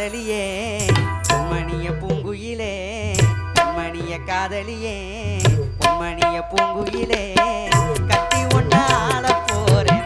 காதலியே பொன்மணிய பூங்குயிலே பொன்மணிய காதலியே பொன்மணிய பூங்குயிலே கட்டி ஒன்றால போறேன்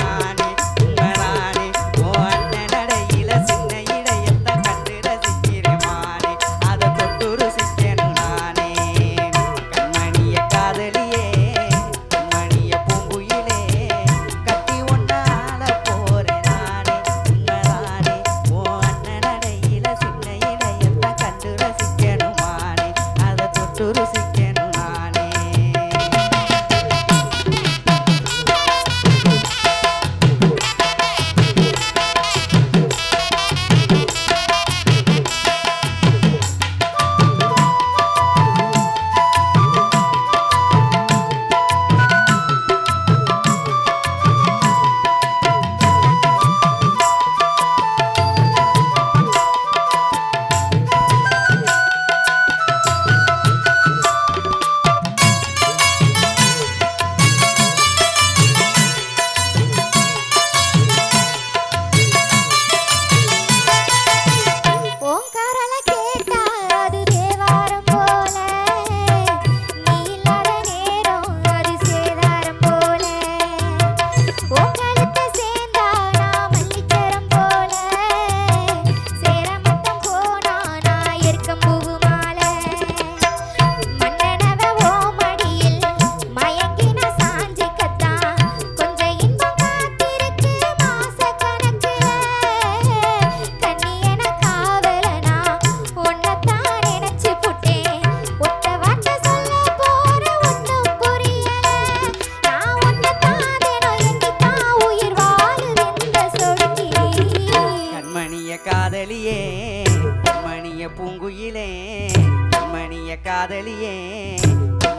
காதலியே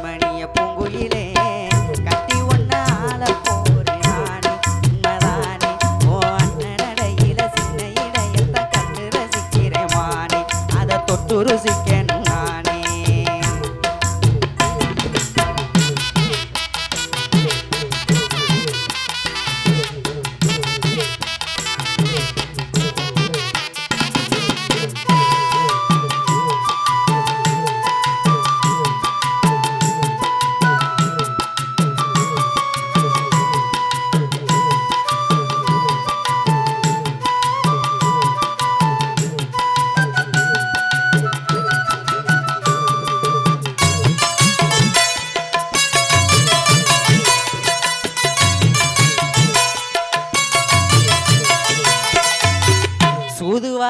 மணிய பூங்குயிலே கட்டி ஒன்னால போறேன் நானே உன்னதானே. ஓ அண்ணடையில சின்ன இடையத்த கண்டு ரசிக்கிறேன் அதை தொட்டு ருசிக்க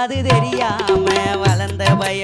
அது தெரியாம வளர்ந்த பய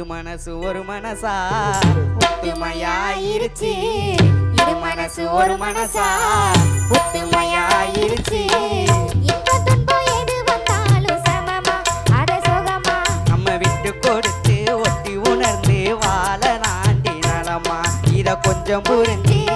இரு மனசு ஒரு மனசா? ஒத்துமையாயிருச்சு. இரு மனசு ஒரு மனசா? ஒத்துமையாயிருச்சு. கொஞ்சம் புரிஞ்சு